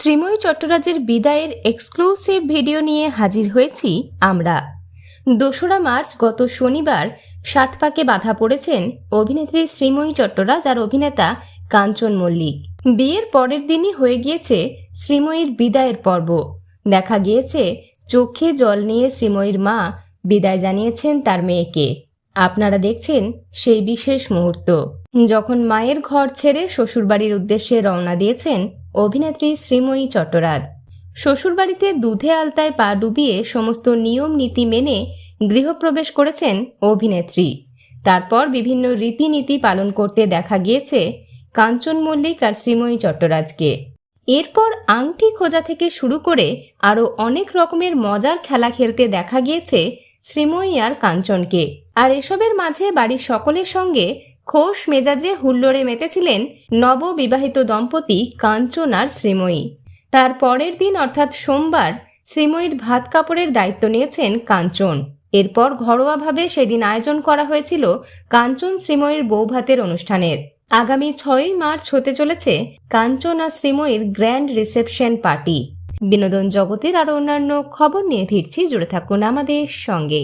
শ্রীময়ী চট্টরাজের বিদায়ের exclusive video নিয়ে হাজির হয়েছি আমরা। দোসরা মার্চ গত শনিবার সাত পাকে বাধা পড়েছেন অভিনেত্রী শ্রীময়ী চট্টরাজ আর অভিনেতা কাঞ্চন মল্লিক। বিয়ের পরের দিনই হয়ে গিয়েছে শ্রীময়ীর বিদায়ের পর্ব। দেখা গিয়েছে চোখে জল নিয়ে শ্রীময়ীর মা বিদায় জানিয়েছেন তার মেয়েকে। আপনারা দেখছেন সেই বিশেষ মুহূর্ত। যখন মায়ের ঘর ছেড়ে শ্বশুরবাড়ির উদ্দেশ্যে রওনা দিয়েছেন অভিনেত্রী শ্রীময়ী চট্টরাজ। শ্বশুরবাড়িতে দুধে আলতায় পা ডুবিয়ে সমস্ত নিয়ম নীতি মেনে গৃহপ্রবেশ করেছেন অভিনেত্রী। তারপর বিভিন্ন রীতিনীতি পালন করতে দেখা গিয়েছে কাঞ্চন মল্লিক আর শ্রীময়ী চট্টরাজকে। এরপর আংটি খোঁজা থেকে শুরু করে আরও অনেক রকমের মজার খেলা খেলতে দেখা গিয়েছে শ্রীময়ী আর কাঞ্চনকে। আর এসবের মাঝে বাড়ির সকলের সঙ্গে খোশ মেজাজে হুল্লোড়ে মেতেছিলেন নববিবাহিত দম্পতি কাঞ্চন আর শ্রীময়ী। তার পরের দিন অর্থাৎ সোমবার শ্রীময়ীর ভাত কাপড়ের দায়িত্ব নিয়েছেন কাঞ্চন। এরপর ঘরোয়াভাবে সেদিন আয়োজন করা হয়েছিল কাঞ্চন শ্রীময়ীর বৌভাতের অনুষ্ঠানের। আগামী ছয়ই মার্চ হতে চলেছে কাঞ্চন আর শ্রীময়ীর গ্র্যান্ড রিসেপশন পার্টি। বিনোদন জগতের আরও অন্যান্য খবর নিয়ে ফিরছি, জুড়ে থাকুন আমাদের সঙ্গে।